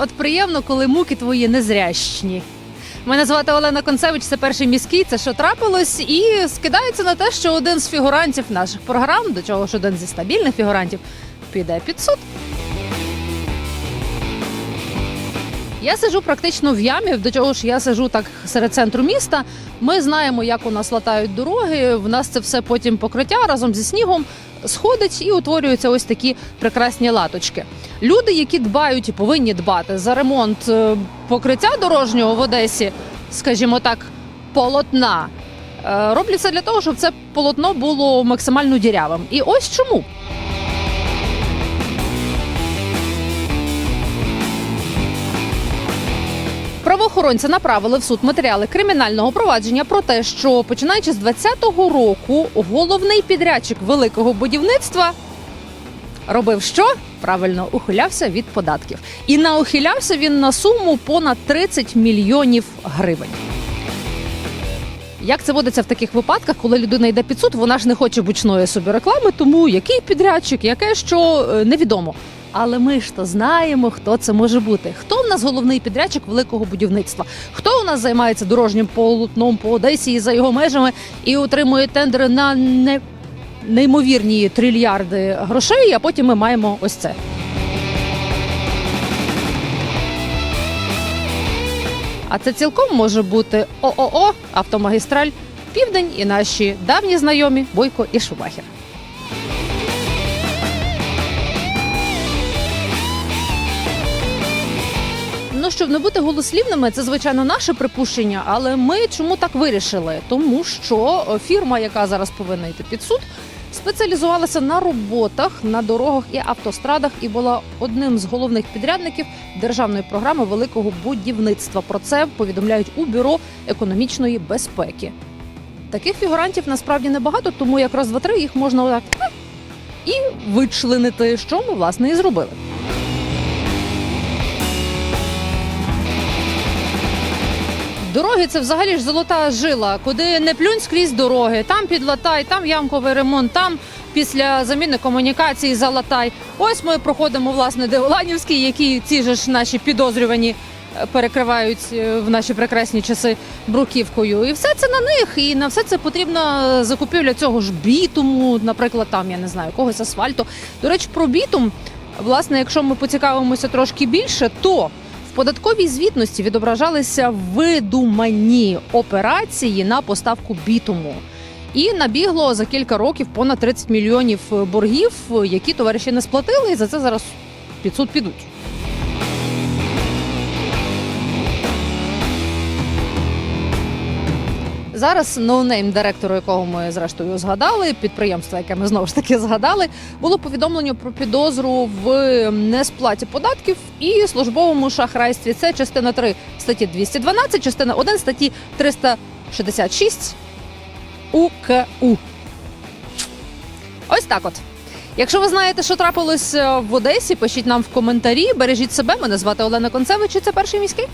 От приємно, коли муки твої незрящні. Мене звати Олена Концевич, це перший міський. Це що трапилось, і скидається на те, що один з фігурантів наших програм, до чого ж один зі стабільних фігурантів, піде під суд. Я сижу практично в ямі, до чого ж я сижу так серед центру міста. Ми знаємо, як у нас латають дороги. В нас це все потім покриття разом зі снігом сходить і утворюються ось такі прекрасні латочки. Люди, які дбають і повинні дбати за ремонт е, покриття дорожнього в Одесі, скажімо так, полотна. е, Роблять це для того, щоб це полотно було максимально дірявим. І ось чому. Правоохоронці направили в суд матеріали кримінального провадження про те, що починаючи з 2020 року головний підрядчик великого будівництва робив що? Правильно ухилявся від податків. І наухилявся він на суму понад 30 мільйонів гривень. Як це водиться в таких випадках, коли людина йде під суд, вона ж не хоче бучної собі реклами, тому який підрядчик, яке що е, невідомо. Але ми ж то знаємо, хто це може бути. Хто в нас головний підрядчик великого будівництва? Хто у нас займається дорожнім полотном по Одесі і за його межами і отримує тендери на не... неймовірні трильярди грошей, а потім ми маємо ось це. А це цілком може бути ООО Автомагістраль Південь і наші давні знайомі Бойко і Шубахер. Ну, щоб не бути голослівними, це звичайно наше припущення, але ми чому так вирішили? Тому що фірма, яка зараз повинна йти під суд, спеціалізувалася на роботах на дорогах і автострадах і була одним з головних підрядників державної програми великого будівництва. Про це повідомляють у бюро економічної безпеки. Таких фігурантів насправді небагато, тому якраз два-три їх можна отак і вичленити, що ми власне і зробили. Дороги це взагалі ж золота жила, куди не плюнь скрізь дороги. Там підлатай, там ямковий ремонт, там після заміни комунікації залатай. Ось ми проходимо власне Деоланівський, які ці ж наші підозрювані е, перекривають е, в наші прекрасні часи бруківкою. І все це на них. І на все це потрібна закупівля цього ж бітуму, наприклад, там я не знаю, когось асфальту. До речі, про бітум, власне, якщо ми поцікавимося трошки більше, то податковій звітності відображалися видумані операції на поставку бітуму. І набігло за кілька років понад 30 мільйонів боргів, які товариші не сплатили, і за це зараз під суд підуть. Зараз ноунейм директору, якого ми зрештою згадали, підприємства, яке ми знову ж таки згадали, було повідомлення про підозру в несплаті податків і службовому шахрайстві. Це частина 3 статті 212, частина 1 статті 366 УКУ. Ось так от. Якщо ви знаєте, що трапилось е, в Одесі, пишіть нам в коментарі. Бережіть себе. Мене звати Олена Концевич. і Це перший міський.